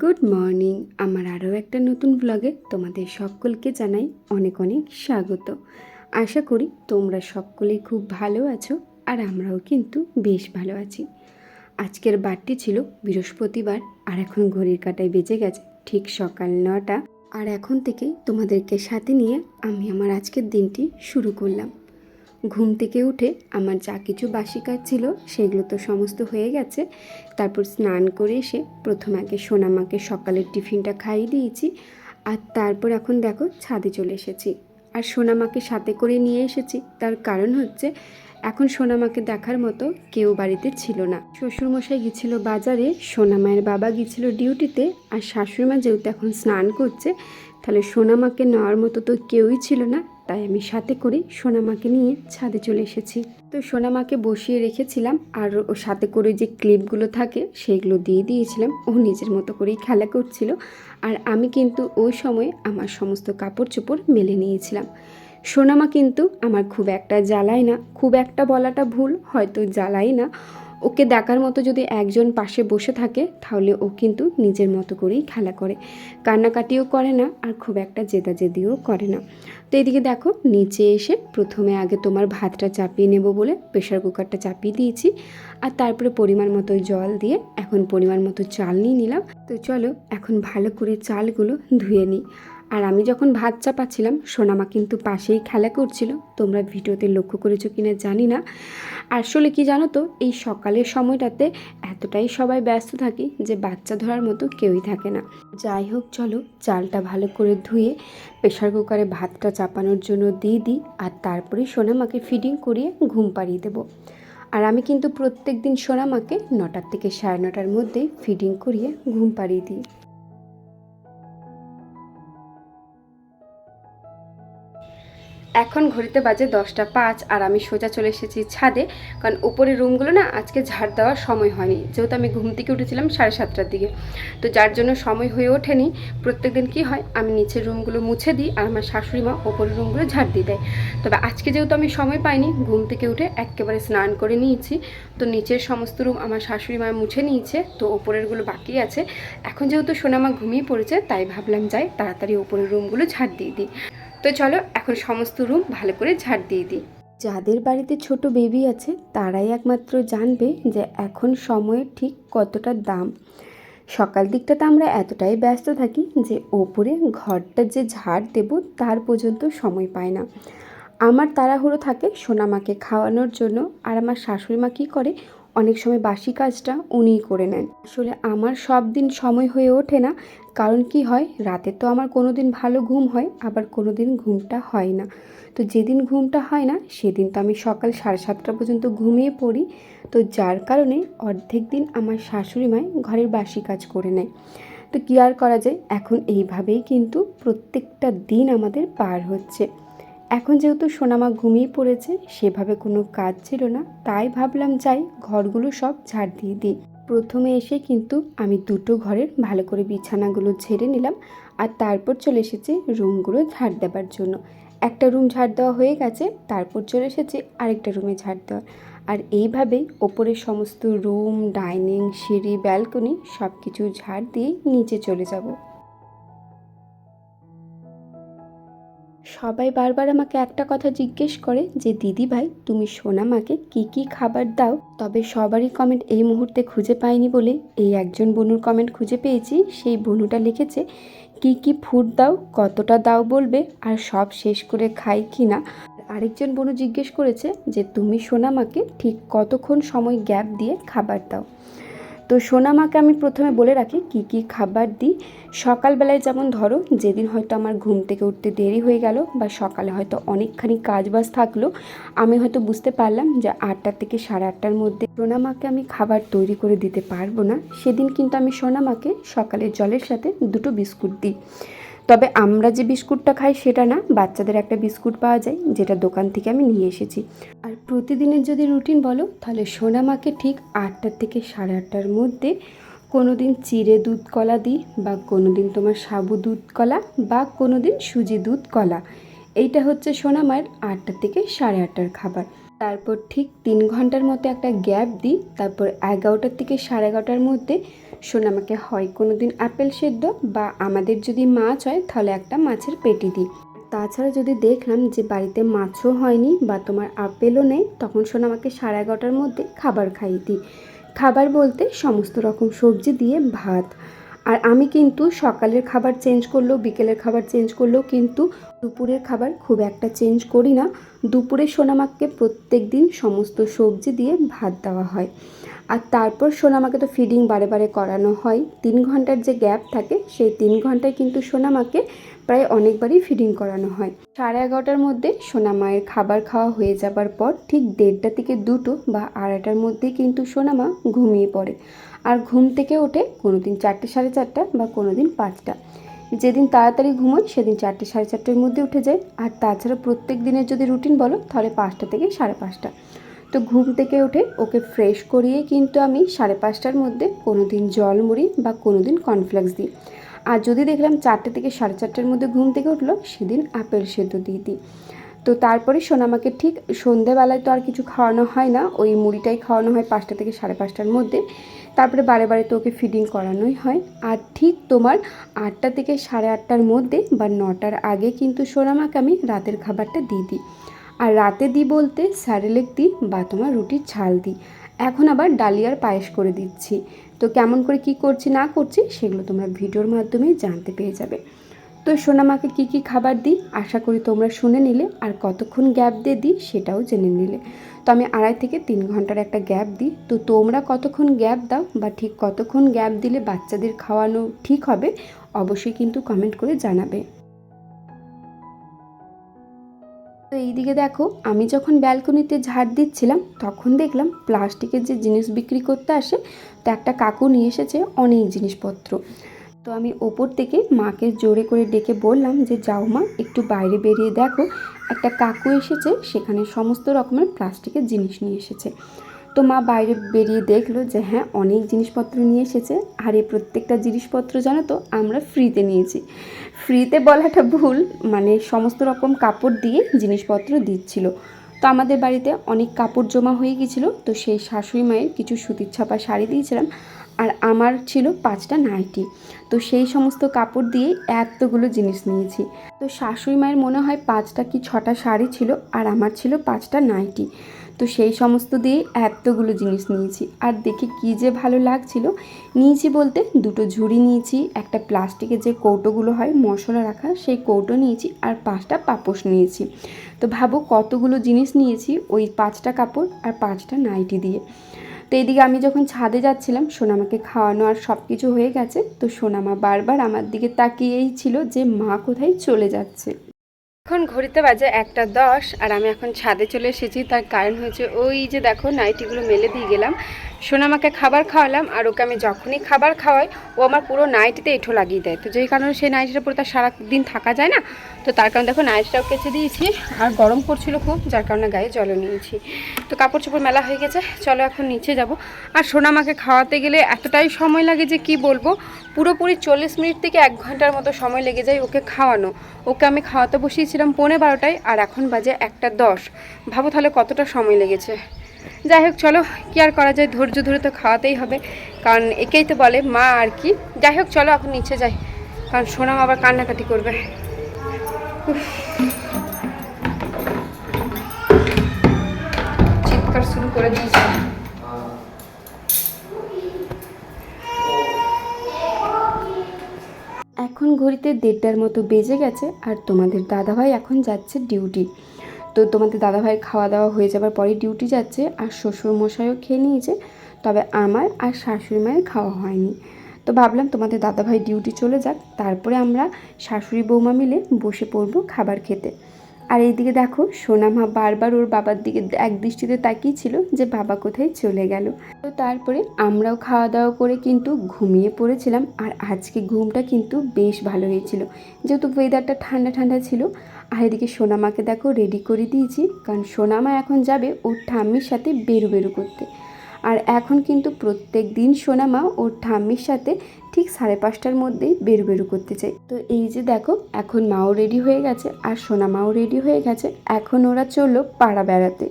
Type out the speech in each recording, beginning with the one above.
Good morning. আমার আরও একটা নতুন ব্লগে তোমাদের সকলকে জানাই অনেক অনেক স্বাগত। আশা করি তোমরা সকলেই খুব ভালো আছো আর আমরাও কিন্তু বেশ ভালো আছি। আজকের বারটি ছিল বৃহস্পতিবার আর এখন ঘড়ির কাটায় বেজে গেছে ঠিক সকাল নটা। আর এখন থেকেই তোমাদেরকে সাথে নিয়ে আমি আমার আজকের দিনটি শুরু করলাম। ঘুম থেকে উঠে আমার যা কিছু বাসি কাজ ছিল সেগুলো তো সমস্ত হয়ে গেছে। তারপর স্নান করে এসে প্রথম আগে সোনামাকে সকালের টিফিনটা খাইয়ে দিয়েছি আর তারপর এখন দেখো ছাদে চলে এসেছি। আর সোনামাকে সাথে করে নিয়ে এসেছি। তার কারণ হচ্ছে এখন সোনামাকে দেখার মতো কেউ বাড়িতে ছিল না। শ্বশুরমশাই গিয়েছিল বাজারে, সোনামায়ের বাবা গিয়েছিল ডিউটিতে আর শাশুড়িমা যেহেতু এখন স্নান করছে, তাহলে সোনামাকে নেওয়ার মতো তো কেউই ছিল না। তাই আমি সাথে করে সোনামাকে নিয়ে ছাদে চলে এসেছি। তো সোনামাকে বসিয়ে রেখেছিলাম আর ও সাথে করে যে ক্লিপগুলো থাকে সেইগুলো দিয়ে দিয়েছিলাম। ও নিজের মতো করেই খেলা করছিল আর আমি কিন্তু ওই সময় আমার সমস্ত কাপড় চোপড় মেলে নিয়েছিলাম। সোনামা কিন্তু আমার খুব একটা জ্বালায় না। খুব একটা বলাটা ভুল, হয়তো জ্বালায় না। ওকে দেখার মতো যদি একজন পাশে বসে থাকে, তাহলে ও কিন্তু নিজের মতো করেই খেলা করে। কান্নাকাটিও করে না আর খুব একটা জেদাজেদিও করে না। তো এদিকে দেখো, নিচে এসে প্রথমে আগে তোমার ভাতটা চাপিয়ে নেব বলে প্রেশার কুকারটা চাপিয়ে দিয়েছি। আর তারপরে পরিমাণ মতো জল দিয়ে এখন পরিমাণ মতো চাল নিয়ে নিলাম। তো চলো এখন ভালো করে চালগুলো ধুয়ে নিই। আর আমি যখন ভাত চাপাচ্ছিলাম, সোনামা কিন্তু পাশেই খেলা করছিল। তোমরা ভিডিওতে লক্ষ্য করেছ কিনা জানি না। আসলে কি জানো তো, এই সকালের সময়টাতে এতটাই সবাই ব্যস্ত থাকি যে বাচ্চা ধরার মতো কেউই থাকে না। যাই হোক, চলো চালটা ভালো করে ধুয়ে প্রেশার কুকারে ভাতটা চাপানোর জন্য দিয়ে দিই আর তারপরে সোনামাকে ফিডিং করিয়ে ঘুম পাড়িয়ে দেবো। আর আমি কিন্তু প্রত্যেক দিন সোনামাকে নটার থেকে সাড়ে নটার মধ্যেই ফিডিং করিয়ে ঘুম পাড়িয়ে দিই। এখন ঘড়িতে বাজে দশটা পাঁচ আর আমি সোজা চলে এসেছি ছাদে, কারণ উপরের রুমগুলো না আজকে ঝাড় দেওয়ার সময় হয়নি। যেহেতু আমি ঘুম থেকে উঠেছিলাম সাড়ে সাতটার দিকে। তো যার জন্য সময় হয়ে ওঠেনি, প্রত্যেক দিন কী হয়, আমি নিচের রুমগুলো মুছে দিই আর আমার শাশুড়ি মা ওপরের রুমগুলো ঝাড় দিয়ে দেয়। তবে আজকে যেহেতু আমি সময় পাইনি, ঘুম থেকে উঠে একেবারে স্নান করে নিয়েছি। তো নিচের সমস্ত রুম আমার শাশুড়ি মা মুছে নিয়েছে, তো ওপরেরগুলো বাকি আছে। এখন যেহেতু সোনামা ঘুমিয়ে পড়েছে, তাই ভাবলাম যাই তাড়াতাড়ি ওপরের রুমগুলো ঝাড় দিয়ে দিই। তো চলো এখন সমস্ত রুম ভালো করে ঝাড় দিয়ে দিই। যাদের বাড়িতে ছোট বেবি আছে, তারাই একমাত্র জানবে যে এখন সময়ের ঠিক কতটা দাম। সকাল দিকটাতে আমরা এতটাই ব্যস্ত থাকি যে ওপরে ঘরটা যে ঝাড় দেব, তার পর্যন্ত সময় পায় না। আমার তাড়াহুড়ো থাকে সোনামাকে খাওয়ানোর জন্য, আর আমার শাশুড়ি মা কী করে অনেক সময় বাসি কাজটা উনিই করে নেন। আসলে আমার সব দিন সময় হয়ে ওঠে না, কারণ কি হয়, রাতে তো আমার কোনো দিন ভালো ঘুম হয়, আবার কোনো দিন ঘুমটা হয় না। তো যেদিন ঘুমটা হয় না, সেদিন তো আমি সকাল সাড়ে সাতটা পর্যন্ত ঘুমিয়ে পড়ি। তো যার কারণে অর্ধেক দিন আমার শাশুড়ি মায় ঘরের বাসি কাজ করে নেয়। তো কী আর করা যায়? এখন এইভাবেই কিন্তু প্রত্যেকটা দিন আমাদের পার হচ্ছে। এখন যেহেতু সোনামা ঘুমিয়ে পড়েছে, সেভাবে কোনো কাজ ছিল না, তাই ভাবলাম যাই ঘরগুলো সব ঝাড় দিয়ে দিই। প্রথমে এসে কিন্তু আমি দুটো ঘরের ভালো করে বিছানাগুলো ঝেড়ে নিলাম আর তারপর চলে এসেছি রুমগুলো ঝাড় দেবার জন্য। একটা রুম ঝাড় দেওয়া হয়ে গেছে, তারপর চলে এসেছে আরেকটা রুমে ঝাড় দেওয়া আর এইভাবেই ওপরের সমস্ত রুম, ডাইনিং, সিঁড়ি, ব্যালকনি সব কিছু ঝাড় দিয়ে নিচে চলে যাব। সবাই বারবার আমাকে একটা কথা জিজ্ঞেস করে যে, দিদি ভাই, তুমি সোনামাকে কি কি খাবার দাও? তবে সবারই কমেন্ট এই মুহূর্তে খুঁজে পাইনি বলে এই একজন বনুর কমেন্ট খুঁজে পেয়েছি। সেই বনুটা লিখেছে, কি কি ফুড দাও, কতটা দাও বলবে, আর সব শেষ করে খাই কি না? আরেকজন বনু জিজ্ঞেস করেছে যে, তুমি সোনামাকে ঠিক কতক্ষণ সময় গ্যাপ দিয়ে খাবার দাও? তো সোনামাকে আমি প্রথমে বলে রাখি, কি কি খাবার দিই। সকালবেলায় যেমন ধরো, যেদিন হয়তো আমার ঘুম থেকে উঠতে দেরি হয়ে গেল বা সকালে হয়তো অনেকখানি কাজ বাজ থাকল, আমি হয়তো বুঝতে পারলাম যে আটটা থেকে সাড়ে আটটার মধ্যে সোনামাকে আমি খাবার তৈরি করে দিতে পারব না। সেদিন কিন্তু আমি সোনামাকে সকালের জলের সাথে দুটো বিস্কুট দিই। তবে আমরা যে বিস্কুটটা খাই সেটা না, বাচ্চাদের একটা বিস্কুট পাওয়া যায়, যেটা দোকান থেকে আমি নিয়ে এসেছি। আর প্রতিদিনের যদি রুটিন বলো, তাহলে সোনামাকে ঠিক আটটার থেকে সাড়ে আটটার মধ্যে কোনো দিন চিড়ে দুধ কলা দিই, বা কোনো দিন তোমার সাবু দুধ কলা, বা কোনো দিন সুজি দুধ কলা। এইটা হচ্ছে সোনামায়ের আটটা থেকে সাড়ে আটটার খাবার। তারপর ঠিক তিন ঘণ্টার মতো একটা গ্যাপ দিই, তারপর এগারোটার থেকে সাড়ে এগারোটার মধ্যে সোনামাকে হয় কোনো দিন আপেল সেদ্ধ বা আমাদের যদি মাছ হয়, তাহলে একটা মাছের পেটি দিই তাছাড়া যদি দেখলাম যে বাড়িতে মাছও হয়নি বা তোমার আপেলও নেই, তখন সোনামাকে সাড়ে এগারোটার মধ্যে খাবার খাইয়ে দিই খাবার বলতে সমস্ত রকম সবজি দিয়ে ভাত। আর আমি কিন্তু সকালের খাবার চেঞ্জ করলেও, বিকেলের খাবার চেঞ্জ করলেও কিন্তু দুপুরের খাবার খুব একটা চেঞ্জ করি না। দুপুরে সোনামাকে প্রত্যেক দিন সমস্ত সবজি দিয়ে ভাত দেওয়া হয়। আর তারপর সোনামাকে তো ফিডিং বারে বারে করানো হয়। তিন ঘণ্টার যে গ্যাপ থাকে, সেই তিন ঘন্টায় কিন্তু সোনামাকে প্রায় অনেকবারই ফিডিং করানো হয়। সাড়ে এগারোটার মধ্যে সোনামায়ের খাবার খাওয়া হয়ে যাবার পর ঠিক দেড়টা থেকে দুটো বা আড়াইটার মধ্যেই কিন্তু সোনামা ঘুমিয়ে পড়ে। আর ঘুম থেকে ওঠে কোনো দিন চারটে সাড়ে চারটা বা কোনো দিন পাঁচটা। যেদিন তাড়াতাড়ি ঘুমোয় সেদিন চারটে সাড়ে চারটের মধ্যে উঠে যায় আর তাছাড়া প্রত্যেক দিনের যদি রুটিন বলো, তাহলে পাঁচটা থেকে সাড়ে পাঁচটা। তো ঘুম থেকে উঠে ওকে ফ্রেশ করিয়ে কিন্তু আমি সাড়ে পাঁচটার মধ্যে কোনো দিন জল মুড়ি বা কোনো দিন কর্নফ্লেক্স দিই। আর যদি দেখলাম চারটে থেকে সাড়ে চারটের মধ্যে ঘুম থেকে উঠল, সেদিন আপেল সেদ্ধ দিয়ে দিই। তো তারপরে সোনামাকে ঠিক সন্ধেবেলায় তো আর কিছু খাওয়ানো হয় না, ওই মুড়িটাই খাওয়ানো হয় পাঁচটা থেকে সাড়ে পাঁচটার মধ্যে। তারপরে বারে বারে তো ওকে ফিডিং করানোই হয়। আর ঠিক তোমার আটটা থেকে সাড়ে আটটার মধ্যে বা নটার আগে কিন্তু সোনামাকে আমি রাতের খাবারটা দিয়ে দিই। আর রাতে দিই বলতে স্যারেলেক দিই বা তোমার রুটির ছাল দিই। এখন আবার ডালিয়ার পায়েস করে দিচ্ছি। তো কেমন করে কি করছি না করছি সেগুলো তোমরা ভিডিওর মাধ্যমে জানতে পেয়ে যাবে। তো সোনামাকে কি কি খাবার দিই? আশা করি তোমরা শুনে নিলে। আর কতক্ষণ গ্যাপ দিয়ে দিই সেটাও জেনে নিলে। তো আমি আড়াই থেকে তিন ঘণ্টার একটা গ্যাপ দিই। তো তোমরা কতক্ষণ গ্যাপ দাও বা ঠিক কতক্ষণ গ্যাপ দিলে বাচ্চাদের খাওয়ানো ঠিক হবে, অবশ্যই কিন্তু কমেন্ট করে জানাবে। তো এইদিকে দেখো, আমি যখন ব্যালকনিতে ঝাড় দিচ্ছিলাম, তখন দেখলাম প্লাস্টিকের যে জিনিস বিক্রি করতে আসে, তো একটা কাকু নিয়ে এসেছে অনেক জিনিসপত্র। তো আমি ওপর থেকে মাকে জোরে করে ডেকে বললাম যে, যাও মা, একটু বাইরে বেরিয়ে দেখো। একটা কাকু এসেছে, সেখানে সমস্ত রকমের প্লাস্টিকের জিনিস নিয়ে এসেছে। তো মা বাইরে বেরিয়ে দেখল যে হ্যাঁ অনেক জিনিসপত্র নিয়ে এসেছে। আর এই প্রত্যেকটা জিনিসপত্র জানো তো, আমরা ফ্রিতে নিয়েছি। ফ্রিতে বলাটা ভুল মানে সমস্ত রকম কাপড় দিয়ে জিনিসপত্র দিচ্ছিল। তো আমাদের বাড়িতে অনেক কাপড় জমা হয়ে গিয়েছিল, তো সেই শাশুড়ি মায়ের কিছু সুতির ছাপা শাড়ি দিয়েছিলাম। আর আমার ছিল পাঁচটা নাইটি। তো সেই সমস্ত কাপড় দিয়ে এতগুলো জিনিস নিয়েছি। তো শাশুড়ি মায়ের মনে হয় পাঁচটা কি ছটা শাড়ি ছিল আর আমার ছিল পাঁচটা নাইটি। তো সেই সমস্ত দিয়ে এতগুলো জিনিস নিয়েছি। আর দেখে কী যে ভালো লাগছিল, নিয়েছি বলতে দুটো ঝুড়ি নিয়েছি, একটা প্লাস্টিকের যে কৌটোগুলো হয়, মশলা রাখা, সেই কৌটো নিয়েছি আর পাঁচটা পাপোশ নিয়েছি। তো ভাবো কতগুলো জিনিস নিয়েছি ওই পাঁচটা কাপড় আর পাঁচটা নাইটি দিয়ে। তো এদিকে আমি যখন ছাদে যাচ্ছিলাম সোনামাকে খাওয়ানো আর সব কিছু হয়ে গেছে। তো সোনামা বারবার আমার দিকে তাকিয়েই ছিল যে, মা কোথায় চলে যাচ্ছে? এখন ঘড়িতে বাজে একটা দশ, আর আমি এখন ছাদে চলে এসেছি। তার কারণ হয়েছে ওই যে দেখো, নাইটিগুলো মেলে দিয়ে গেলাম। সোনামাকে খাবার খাওয়ালাম আর ওকে আমি যখনই খাবার খাওয়াই, ও আমার পুরো নাইটিতে এঁঠো লাগিয়ে দেয়। তো যেই কারণে সেই নাইটিটা পুরো তার সারাদিন থাকা যায় না, তো তার কারণে দেখো নাইটিটাও কেচে দিয়েছি। আর গরম করছিল খুব, যার কারণে গায়ে জলও নিয়েছি। তো কাপড় চোপড় মেলা হয়ে গেছে, চলো এখন নিচে যাব। আর সোনামাকে খাওয়াতে গেলে এতটাই সময় লাগে যে কি বলব? পুরোপুরি চল্লিশ মিনিট থেকে এক ঘণ্টার মতো সময় লেগে যায় ওকে খাওয়ানো। ওকে আমি খাওয়াতে বসিয়েছিলাম পৌনে বারোটায়, আর এখন বাজে একটা দশ। ভাবো তাহলে কতটা সময় লেগেছে। যাই হোক, চলো, কি আর করা যায়? ধৈর্য ধরে তো খাওয়াতেই হবে। কারণ একেই তো বলে মা আর কি। যাই হোক, চলো, এখন নিচে যাই। কারণ সোনাম আবার কান্নাকাটি করবে। চিৎকার শুরু করে দিয়েছে। এখন ঘড়িতে দেড়টার মতো বেজে গেছে, আর তোমাদের দাদাভাই এখন যাচ্ছে ডিউটি। তো তোমাদের দাদাভাইয়ের খাওয়া দাওয়া হয়ে যাবার পরে ডিউটি যাচ্ছে আর শ্বশুর মশাইও খেয়ে নিয়েছে। তবে আমার আর শাশুড়ি মায়ের খাওয়া হয়নি। তো ভাবলাম তোমাদের দাদাভাই ডিউটি চলে যাক, তারপরে আমরা শাশুড়ি বৌমা মিলে বসে পড়ব খাবার খেতে। আর এইদিকে দেখো সোনামা বারবার ওর বাবার দিকে এক দৃষ্টিতে তাকিয়েছিল যে বাবা কোথায় চলে গেল। তো তারপরে আমরাও খাওয়া দাওয়া করে কিন্তু ঘুমিয়ে পড়েছিলাম আর আজকে ঘুমটা কিন্তু বেশ ভালো হয়েছিল। যেহেতু ওয়েদারটা ঠান্ডা ঠান্ডা ছিল, আর এদিকে সোনামাকে দেখো রেডি করে দিয়েছি, কারণ সোনামা এখন যাবে ওর ঠাম্মির সাথে বেরু বেরু করতে। আর এখন কিন্তু প্রত্যেক দিন সোনামা ওর ঠাম্মির সাথে ঠিক সাড়ে পাঁচটার মধ্যেই বেরু বেরু করতে চাই। তো এই যে দেখো, এখন মাও রেডি হয়ে গেছে আর সোনামাও রেডি হয়ে গেছে। এখন ওরা চলল পাড়া বেড়াতে।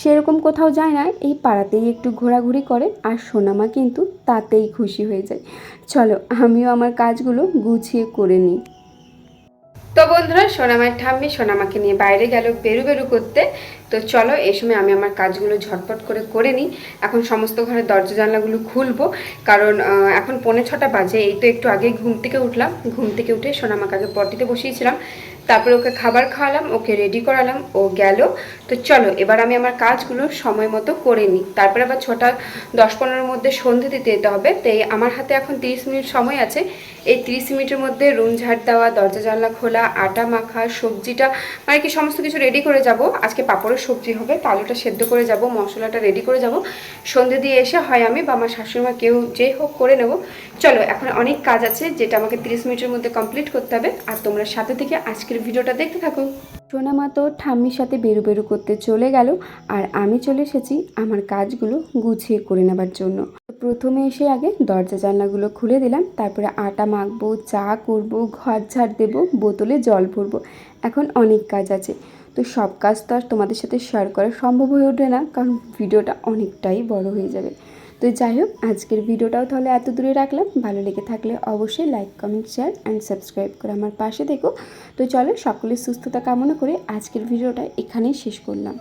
সেরকম কোথাও যায় না, এই পাড়াতেই একটু ঘোরাঘুরি করে আর সোনামা কিন্তু তাতেই খুশি হয়ে যায়। চলো, আমিও আমার কাজগুলো গুছিয়ে করে নিই। তো বন্ধুরা সোনামার ঠাম্মি সোনামাকে নিয়ে বাইরে গেল বেরু বেরু করতে। তো চলো, এই সময় আমি আমার কাজগুলো ঝটপট করে করে নিই। এখন সমস্ত ঘরের দরজা জানলাগুলো খুলবো। কারণ এখন পৌনে ছটা বাজে, এই তো একটু আগে ঘুম থেকে উঠলাম। ঘুম থেকে উঠে সোনামাকে আগে পটিতে বসিয়েছিলাম। তারপরে ওকে খাবার খাওয়ালাম, ওকে রেডি করালাম, ও গেল। তো চলো, এবার আমি আমার কাজগুলো সময় মতো করে নিই। তারপরে আবার ছটা দশ পনেরোর মধ্যে সন্ধে দিতে যেতে হবে। তো এই আমার হাতে এখন তিরিশ মিনিট সময় আছে। এই তিরিশ মিনিটের মধ্যে রুম ঝাড় দেওয়া, দরজা জানলা খোলা, আটা মাখা, সবজিটা মানে কি সমস্ত কিছু রেডি করে যাব। আজকে পাপড়ের সবজি হবে তালুটা সেদ্ধ করে যাব, মশলাটা রেডি করে যাব। সন্ধে দিয়ে এসে হয় আমি বা আমার শাশুড়িমা কেউ যে হোক করে নেব। চলো, এখন অনেক কাজ আছে যেটা আমাকে তিরিশ মিনিটের মধ্যে কমপ্লিট করতে হবে। আর তোমরা সাথে থেকে আজকের ভিডিওটা দেখতে থাকো। সোনামা তো ঠাম্মির সাথে বেরু বেরু করতে চলে গেল, আর আমি চলে এসেছি আমার কাজগুলো গুছিয়ে করে নেবার জন্য। প্রথমে এসে আগে দরজা জানলাগুলো খুলে দিলাম, তারপরে আটা মাখবো, চা করব, ঘর ঝাড় দেবো, বোতলে জল ভরবো। এখন অনেক কাজ আছে। তো সব কাজ তো আর তোমাদের সাথে শেয়ার করা সম্ভব হয়ে ওঠে না, কারণ ভিডিওটা অনেকটাই বড় হয়ে যাবে। তো যাই হোক, আজকের ভিডিওটাও তাহলে এত দূরে রাখলাম। ভালো লেগে থাকলে অবশ্যই like comment share and subscribe করে আমার পাশে দেখো তো চলো, সকলের সুস্থতা কামনা করে আজকের ভিডিওটা এখানেই শেষ করলাম।